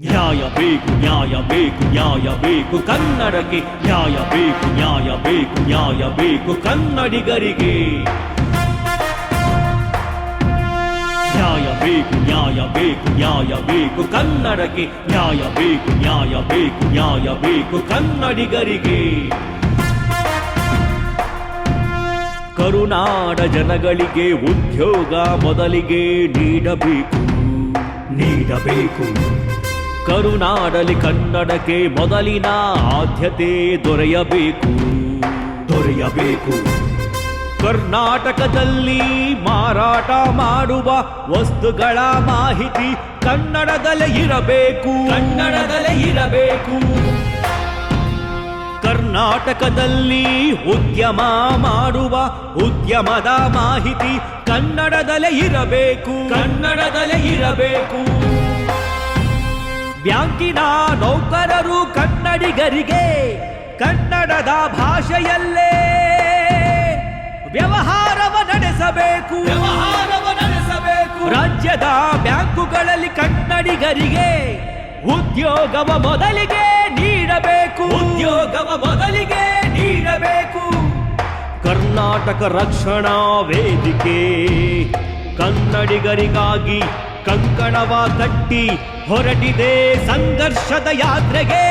ನ್ಯಾಯ ಬೇಕು ನ್ಯಾಯ ಬೇಕು ನ್ಯಾಯ ಬೇಕು ಕನ್ನಡಕ್ಕೆ ನ್ಯಾಯ ಬೇಕು ನ್ಯಾಯ ಬೇಕು ನ್ಯಾಯ ಬೇಕು ಕನ್ನಡಿಗರಿಗೆ ನ್ಯಾಯ ಬೇಕು ನ್ಯಾಯ ಬೇಕು ನ್ಯಾಯ ಬೇಕು ಕನ್ನಡಕ್ಕೆ ನ್ಯಾಯ ಬೇಕು ನ್ಯಾಯ ಬೇಕು ನ್ಯಾಯ ಬೇಕು ಕನ್ನಡಿಗರಿಗೆ ಕರುನಾಡ ಜನಗಳಿಗೆ ಉದ್ಯೋಗ ಮೊದಲಿಗೆ ನೀಡಬೇಕು. ನೀಡಬೇಕು. ಕರುನಾಡಲಿ ಕನ್ನಡಕ್ಕೆ ಮೊದಲಿನ ಆದ್ಯತೆ ದೊರೆಯಬೇಕು. ದೊರೆಯಬೇಕು. ಕರ್ನಾಟಕದಲ್ಲಿ ಮಾರಾಟ ಮಾಡುವ ವಸ್ತುಗಳ ಮಾಹಿತಿ ಕನ್ನಡದಲ್ಲೇ ಇರಬೇಕು. ಕನ್ನಡದಲ್ಲೇ ಇರಬೇಕು. ಕರ್ನಾಟಕದಲ್ಲಿ ಉದ್ಯಮ ಮಾಡುವ ಉದ್ಯಮದ ಮಾಹಿತಿ ಕನ್ನಡದಲ್ಲೇ ಇರಬೇಕು. ಕನ್ನಡದಲ್ಲೇ ಇರಬೇಕು. ಬ್ಯಾಂಕಿನ ನೌಕರರು ಕನ್ನಡಿಗರಿಗೆ ಕನ್ನಡದ ಭಾಷೆಯಲ್ಲೇ ವ್ಯವಹಾರವ ನಡೆಸಬೇಕು. ವ್ಯವಹಾರವ ನಡೆಸಬೇಕು. ರಾಜ್ಯದ ಬ್ಯಾಂಕುಗಳಲ್ಲಿ ಕನ್ನಡಿಗರಿಗೆ ಉದ್ಯೋಗವ ಮೊದಲಿಗೆ ನೀಡಬೇಕು. ಉದ್ಯೋಗವ ಮೊದಲಿಗೆ ನೀಡಬೇಕು. ಕರ್ನಾಟಕ ರಕ್ಷಣಾ ವೇದಿಕೆ ಕನ್ನಡಿಗರಿಗಾಗಿ ಕಂಕಣವ ಕಟ್ಟಿ ಹೊರಟಿದೆ ಸಂಘರ್ಷದ ಯಾತ್ರೆಗೆ.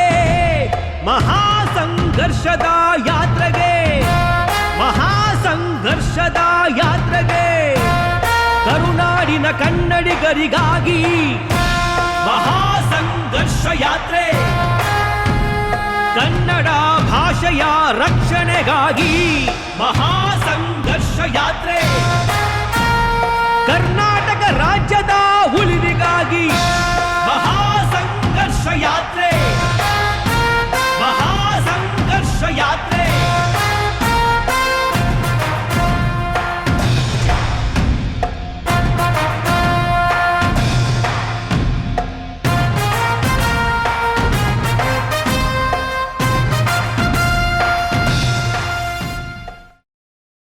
ಮಹಾ ಸಂಘರ್ಷದ ಯಾತ್ರೆಗೆ. ಮಹಾ ಸಂಘರ್ಷದ ಯಾತ್ರೆಗೆ. ಕರುನಾಡಿನ ಕನ್ನಡಿಗರಿಗಾಗಿ ಮಹಾ ಸಂಘರ್ಷ ಯಾತ್ರೆ. ಕನ್ನಡ ಭಾಷೆಯ ರಕ್ಷಣೆಗಾಗಿ ಮಹಾ ಸಂಘರ್ಷ ಯಾತ್ರೆ.